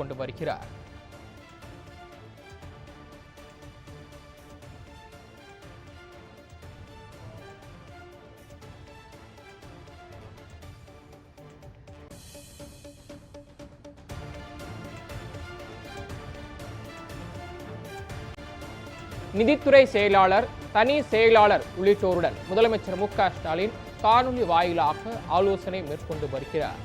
கொண்டு வருகிறார். நிதித்துறை செயலாளர் தனி செயலாளர் உள்ளிட்டோருடன் முதலமைச்சர் மு க ஸ்டாலின் காணொலி வாயிலாக ஆலோசனை மேற்கொண்டு வருகிறார்.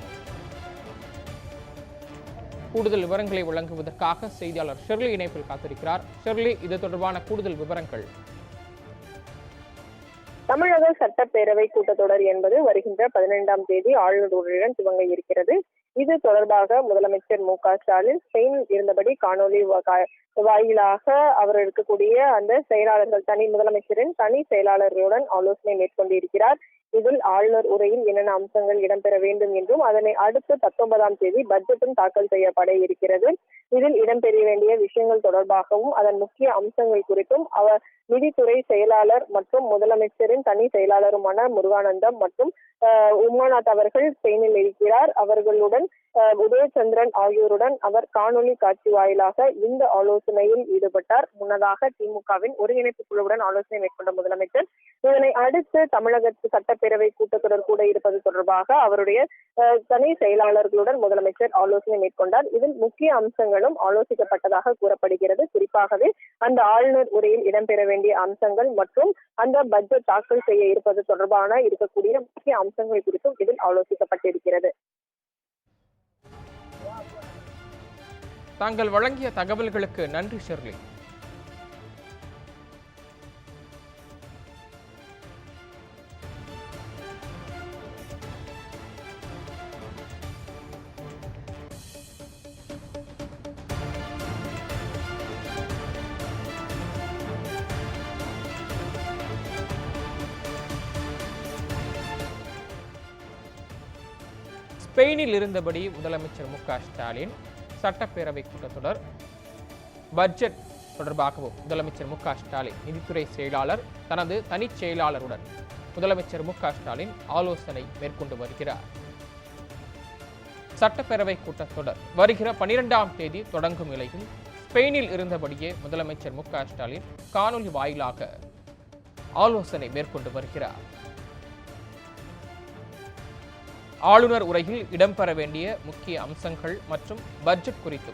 கூடுதல் விவரங்களை வழங்குவதற்காக செய்தியாளர் ஷெர்லி இணைப்பில் காத்திருக்கிறார். ஷெர்லி இது தொடர்பான கூடுதல் விவரங்கள். தமிழக சட்டப்பேரவை கூட்டத்தொடர் என்பது வருகின்ற பதினைந்தாம் தேதி ஆளுநர் உரையுடன் துவங்க இருக்கிறது. இது தொடர்பாக முதலமைச்சர் மு க ஸ்டாலின் ஸ்பெயினில் இருந்தபடி காணொலி வாயிலாக அவர் இருக்கக்கூடிய அந்த செயலாளர்கள் தனி முதலமைச்சரின் தனி செயலாளர்களுடன் ஆலோசனை மேற்கொண்டிருக்கிறார். இதில் ஆளுநர் உரையில் என்னென்ன அம்சங்கள் இடம்பெற வேண்டும் என்றும் அதனை அடுத்து பத்தொன்பதாம் தேதி பட்ஜெட்டும் தாக்கல் செய்யப்பட இருக்கிறது. இதில் இடம்பெற வேண்டிய விஷயங்கள் தொடர்பாகவும் அதன் முக்கிய அம்சங்கள் குறித்தும் அவர் நிதித்துறை செயலாளர் மற்றும் முதலமைச்சரின் தனி செயலாளருமான முருகானந்தம் மற்றும் உமாநாத் அவர்கள் ஸ்பெயினில் இருக்கிறார். அவர்களுடன் அஹ், உதயச்சந்திரன் ஆகியோருடன் அவர் காணொலி காட்சி வாயிலாக இந்த ஆலோசனையில் ஈடுபட்டார். முன்னதாக திமுகவின் ஒருங்கிணைப்பு குழுவுடன் ஆலோசனை மேற்கொண்ட முதலமைச்சர் இதனை அடுத்து தமிழகத்து சட்டப்பேரவை கூட்டத்தொடர் கூட இருப்பது தொடர்பாக அவருடைய துணை தனி செயலாளர்களுடன் முதலமைச்சர் ஆலோசனை மேற்கொண்டார். இதில் முக்கிய அம்சங்களும் ஆலோசிக்கப்பட்டதாக கூறப்படுகிறது. குறிப்பாகவே அந்த ஆளுநர் உரையில் இடம்பெற வேண்டிய அம்சங்கள் மற்றும் அந்த பட்ஜெட் தாக்கல் செய்ய இருப்பது தொடர்பான இருக்கக்கூடிய முக்கிய அம்சங்கள் குறித்தும் இதில் ஆலோசிக்கப்பட்டிருக்கிறது. தாங்கள் வழங்கிய தகவல்களுக்கு நன்றி ஷெர்லி ஸ்பெயினில் இருந்தபடி முதலமைச்சர் மு க ஸ்டாலின் சட்டப்பேரவை கூட்டத்தொடர் பட்ஜெட் தொடர்பாகவும் முதலமைச்சர் மு க ஸ்டாலின் நிதித்துறை செயலாளர் தனது தனிச் செயலாளருடன் முதலமைச்சர் மு க ஸ்டாலின் ஆலோசனை மேற்கொண்டு வருகிறார். சட்டப்பேரவை கூட்டத்தொடர் வருகிற பனிரெண்டாம் தேதி தொடங்கும் நிலையில் ஸ்பெயினில் இருந்தபடியே முதலமைச்சர் மு க ஸ்டாலின் காணொலி வாயிலாக ஆலோசனை மேற்கொண்டு வருகிறார். ஆளுநர் உரையில் இடம்பெற வேண்டிய முக்கிய அம்சங்கள் மற்றும் பட்ஜெட் குறித்து.